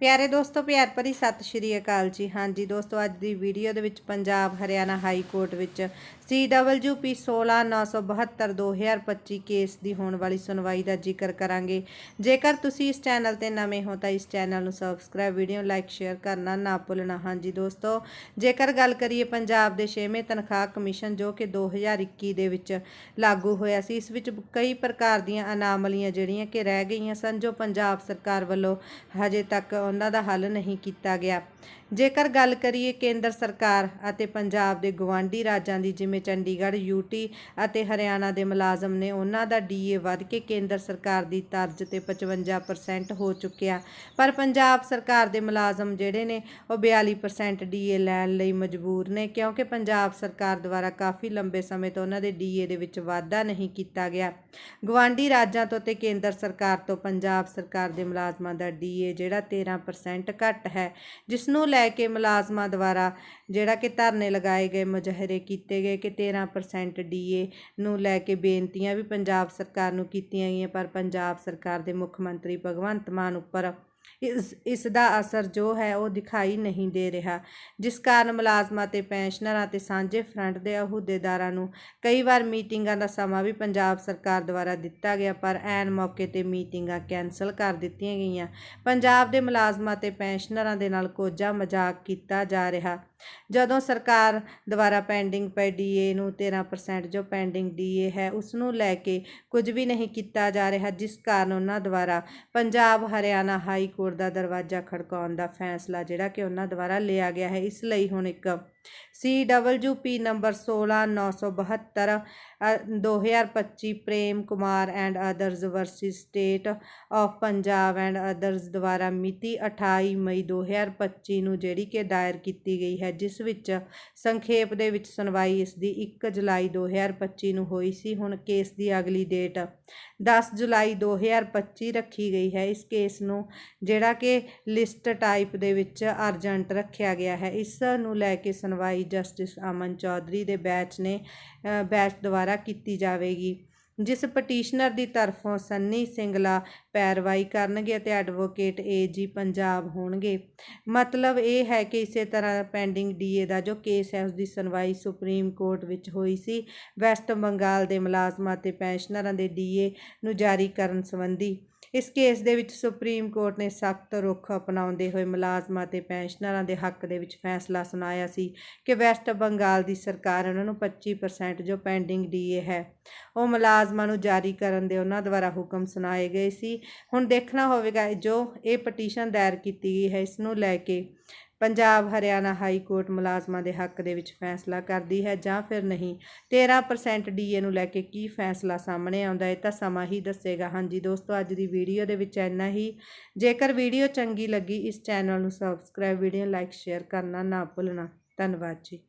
ਪਿਆਰੇ ਦੋਸਤੋ, ਪਿਆਰ ਭਰੀ ਸਤਿ ਸ਼੍ਰੀ ਅਕਾਲ ਜੀ। ਹਾਂਜੀ ਦੋਸਤੋ, ਅੱਜ ਦੀ ਵੀਡੀਓ ਦੇ ਵਿੱਚ ਪੰਜਾਬ ਹਰਿਆਣਾ ਹਾਈ ਕੋਰਟ ਵਿੱਚ CWP 16972 2025 ਕੇਸ ਦੀ ਹੋਣ ਵਾਲੀ ਸੁਣਵਾਈ ਦਾ ਜ਼ਿਕਰ ਕਰਾਂਗੇ। ਜੇਕਰ ਤੁਸੀਂ ਇਸ ਚੈਨਲ ਤੇ ਨਵੇਂ ਹੋ ਤਾਂ ਇਸ ਚੈਨਲ ਨੂੰ ਸਬਸਕ੍ਰਾਈਬ, ਵੀਡੀਓ ਲਾਈਕ, ਸ਼ੇਅਰ ਕਰਨਾ ਨਾ ਭੁੱਲਣਾ। ਹਾਂਜੀ ਦੋਸਤੋ, ਜੇਕਰ ਗੱਲ ਕਰੀਏ ਪੰਜਾਬ ਦੇ 6ਵੇਂ ਤਨਖਾਹ ਕਮਿਸ਼ਨ ਜੋ ਕਿ 2021 ਦੇ ਵਿੱਚ ਲਾਗੂ ਹੋਇਆ ਸੀ, ਇਸ ਵਿੱਚ ਕਈ ਪ੍ਰਕਾਰ ਦੀਆਂ ਅਨਾਮਲੀਆਂ ਜਿਹੜੀਆਂ ਕਿ ਰਹਿ ਗਈਆਂ ਸਨ ਜੋ ਪੰਜਾਬ ਸਰਕਾਰ ਵੱਲੋਂ ਹਜੇ ਤੱਕ ਉਹਨਾਂ ਦਾ ਹੱਲ ਨਹੀਂ ਕੀਤਾ ਗਿਆ। ਜੇਕਰ ਗੱਲ ਕਰੀਏ ਕੇਂਦਰ ਸਰਕਾਰ ਅਤੇ ਪੰਜਾਬ ਦੇ ਗਵਾਂਢੀ ਰਾਜਾਂ ਦੀ, ਜਿਵੇਂ ਚੰਡੀਗੜ੍ਹ ਯੂਟੀ ਅਤੇ ਹਰਿਆਣਾ ਦੇ ਮੁਲਾਜ਼ਮ ਨੇ, ਉਹਨਾਂ ਦਾ ਡੀਏ ਵੱਧ ਕੇ ਕੇਂਦਰ ਸਰਕਾਰ ਦੀ ਤਰਜ਼ ਤੇ 55% ਹੋ ਚੁੱਕਿਆ। ਪਰ ਪੰਜਾਬ ਸਰਕਾਰ ਦੇ ਮੁਲਾਜ਼ਮ ਜਿਹੜੇ ਨੇ, ਉਹ 42% ਡੀਏ ਲੈਣ ਲਈ ਮਜਬੂਰ ਨੇ, ਕਿਉਂਕਿ ਪੰਜਾਬ ਸਰਕਾਰ ਦੁਆਰਾ ਕਾਫੀ ਲੰਬੇ ਸਮੇਂ ਤੋਂ ਉਹਨਾਂ ਦੇ ਡੀਏ ਦੇ ਵਿੱਚ ਵਾਧਾ ਨਹੀਂ ਕੀਤਾ ਗਿਆ। ਗਵਾਂਢੀ ਰਾਜਾਂ ਤੋਂ ਤੇ ਕੇਂਦਰ ਸਰਕਾਰ ਤੋਂ ਪੰਜਾਬ ਸਰਕਾਰ ਦੇ ਮੁਲਾਜ਼ਮਾਂ ਦਾ ਡੀਏ ਜਿਹੜਾ 13% ਘੱਟ ਹੈ ਜਿਸ ਨੂੰ ਲੈ ਕੇ ਮੁਲਾਜ਼ਮਾਂ ਦੁਆਰਾ ਜਿਹੜਾ ਕਿ ਧਰਨੇ ਲਗਾਏ ਗਏ, ਮੁਜ਼ਾਹਰੇ ਕੀਤੇ ਗਏ ਕਿ 13% ਡੀਏ ਨੂੰ ਲੈ ਕੇ ਬੇਨਤੀਆਂ ਵੀ ਪੰਜਾਬ ਸਰਕਾਰ ਨੂੰ ਕੀਤੀਆਂ ਗਈਆਂ, ਪਰ ਪੰਜਾਬ ਸਰਕਾਰ ਦੇ ਮੁੱਖ ਮੰਤਰੀ ਭਗਵੰਤ ਮਾਨ ਉੱਪਰ ਇਸ ਇਸ ਦਾ ਅਸਰ ਜੋ ਹੈ ਉਹ ਦਿਖਾਈ ਨਹੀਂ ਦੇ ਰਿਹਾ। ਜਿਸ ਕਾਰਨ ਮੁਲਾਜ਼ਮਾਂ ਤੇ ਪੈਨਸ਼ਨਰਾਂ ਤੇ ਸਾਂਝੇ ਫਰੰਟ ਦੇ ਅਹੁਦੇਦਾਰਾਂ ਨੂੰ ਕਈ ਵਾਰ ਮੀਟਿੰਗਾਂ ਦਾ ਸਮਾਂ ਵੀ ਪੰਜਾਬ ਸਰਕਾਰ ਦੁਆਰਾ ਦਿੱਤਾ ਗਿਆ, ਪਰ ਐਨ ਮੌਕੇ ਤੇ ਮੀਟਿੰਗਾਂ ਕੈਨਸਲ ਕਰ ਦਿੱਤੀਆਂ ਗਈਆਂ। ਪੰਜਾਬ ਦੇ ਮੁਲਾਜ਼ਮਾਂ ਤੇ ਪੈਨਸ਼ਨਰਾਂ ਦੇ ਨਾਲ ਕੋਝਾ ਮਜ਼ਾਕ ਕੀਤਾ ਜਾ ਰਿਹਾ। ਜਦੋਂ ਸਰਕਾਰ ਦੁਆਰਾ ਪੈਂਡਿੰਗ ਪਏ ਡੀਏ ਨੂੰ 13% ਜੋ ਪੈਂਡਿੰਗ ਡੀਏ ਹੈ ਉਸ ਨੂੰ ਲੈ ਕੇ ਕੁਝ ਵੀ ਨਹੀਂ ਕੀਤਾ ਜਾ ਰਿਹਾ, ਜਿਸ ਕਾਰਨ ਉਹਨਾਂ ਦੁਆਰਾ ਪੰਜਾਬ ਹਰਿਆਣਾ ਹਾਈ ਕੋਰਟ ਦਾ ਦਰਵਾਜ਼ਾ ਖੜਕਾਉਣ ਦਾ ਫੈਸਲਾ ਜਿਹੜਾ ਕਿ ਉਹਨਾਂ ਦੁਆਰਾ ਲਿਆ ਗਿਆ ਹੈ, ਇਸ ਲਈ ਹੁਣ ਇੱਕ CWP number 16972 2025 Prem Kumar and others versus state of Punjab and others ਦੁਆਰਾ ਮਿਤੀ 28 ਮਈ 2025 ਨੂੰ ਜਿਹੜੀ ਕਿ ਦਾਇਰ ਕੀਤੀ ਗਈ ਹੈ, ਜਿਸ ਵਿੱਚ ਸੰਖੇਪ ਦੇ ਵਿੱਚ ਸੁਣਵਾਈ ਇਸ ਦੀ 1 ਜੁਲਾਈ 2025 ਨੂੰ ਹੋਈ ਸੀ। ਹੁਣ ਕੇਸ ਦੀ ਅਗਲੀ ਡੇਟ 10 ਜੁਲਾਈ 2025 ਰੱਖੀ ਗਈ ਹੈ। ਇਸ ਕੇਸ ਨੂੰ ਜਿਹੜਾ ਕਿ ਲਿਸਟ ਟਾਈਪ ਦੇ ਵਿੱਚ ਅਰਜੈਂਟ ਰੱਖਿਆ ਗਿਆ ਹੈ। ਇਸ ਨੂੰ ਲੈ ਕੇ ਸੁਣਵਾਈ ਜਸਟਿਸ ਅਮਨ ਚੌਧਰੀ ਦੇ ਬੈਚ ਨੇ ਬੈਚ ਦੁਆਰਾ ਕੀਤੀ ਜਾਵੇਗੀ, ਜਿਸ ਪਟੀਸ਼ਨਰ ਦੀ ਤਰਫੋਂ ਸੰਨੀ ਸਿੰਗਲਾ ਪੈਰਵਾਈ ਕਰਨਗੇ ਅਤੇ ਐਡਵੋਕੇਟ ਏਜੀ ਪੰਜਾਬ ਹੋਣਗੇ। ਮਤਲਬ ਇਹ ਹੈ ਕਿ ਇਸੇ ਤਰ੍ਹਾਂ ਪੈਂਡਿੰਗ ਡੀਏ ਦਾ ਜੋ ਕੇਸ ਹੈ ਉਸ ਦੀ ਸੁਣਵਾਈ ਸੁਪਰੀਮ ਕੋਰਟ ਵਿੱਚ ਹੋਈ ਸੀ। ਵੈਸਟ ਬੰਗਾਲ ਦੇ ਮੁਲਾਜ਼ਮਾਂ ਅਤੇ ਪੈਨਸ਼ਨਰਾਂ ਦੇ ਡੀਏ ਨੂੰ ਜਾਰੀ ਕਰਨ ਸੰਬੰਧੀ ਇਸ ਕੇਸ ਦੇ ਵਿੱਚ ਸੁਪਰੀਮ ਕੋਰਟ ਨੇ ਸਖਤ ਰੁਖ ਅਪਣਾਉਂਦੇ ਹੋਏ ਮੁਲਾਜ਼ਮਾਂ ਤੇ ਪੈਨਸ਼ਨਰਾਂ ਦੇ ਹੱਕ ਦੇ ਵਿੱਚ ਫੈਸਲਾ ਸੁਣਾਇਆ ਸੀ ਕਿ ਵੈਸਟ ਬੰਗਾਲ ਦੀ ਸਰਕਾਰ ਉਹਨਾਂ ਨੂੰ 25% ਜੋ ਪੈਂਡਿੰਗ ਡੀਏ ਹੈ, ਉਹ ਮੁਲਾਜ਼ਮਾਂ ਨੂੰ ਜਾਰੀ ਕਰਨ ਦੇ ਉਹਨਾਂ ਦੁਆਰਾ ਹੁਕਮ ਸੁਣਾਏ ਗਏ ਸੀ। ਹੁਣ ਦੇਖਣਾ ਹੋਵੇਗਾ ਜੋ ਇਹ ਪਟੀਸ਼ਨ ਦਾਇਰ ਕੀਤੀ ਗਈ ਹੈ, ਇਸ ਨੂੰ ਲੈ ਕੇ ਪੰਜਾਬ ਹਰਿਆਣਾ ਹਾਈ ਕੋਰਟ ਮੁਲਾਜ਼ਮਾਂ ਦੇ ਹੱਕ ਦੇ ਵਿੱਚ ਫੈਸਲਾ ਕਰਦੀ ਹੈ ਜਾਂ ਫਿਰ ਨਹੀਂ? 13% ਡੀਏ ਨੂੰ ਲੈ ਕੇ ਕੀ ਫੈਸਲਾ ਸਾਹਮਣੇ ਆਉਂਦਾ ਹੈ ਤਾਂ ਸਮਾਂ ਹੀ ਦੱਸੇਗਾ। ਹਾਂਜੀ ਦੋਸਤੋ, ਅੱਜ ਦੀ ਵੀਡੀਓ ਦੇ ਵਿੱਚ ਇੰਨਾ ਹੀ। ਜੇਕਰ ਵੀਡੀਓ ਚੰਗੀ ਲੱਗੀ, ਇਸ ਚੈਨਲ ਨੂੰ ਸਬਸਕ੍ਰਾਈਬ ਵੀਡੀਓ ਲਾਈਕ ਸ਼ੇਅਰ ਕਰਨਾ ਨਾ ਭੁੱਲਣਾ। ਧੰਨਵਾਦ ਜੀ।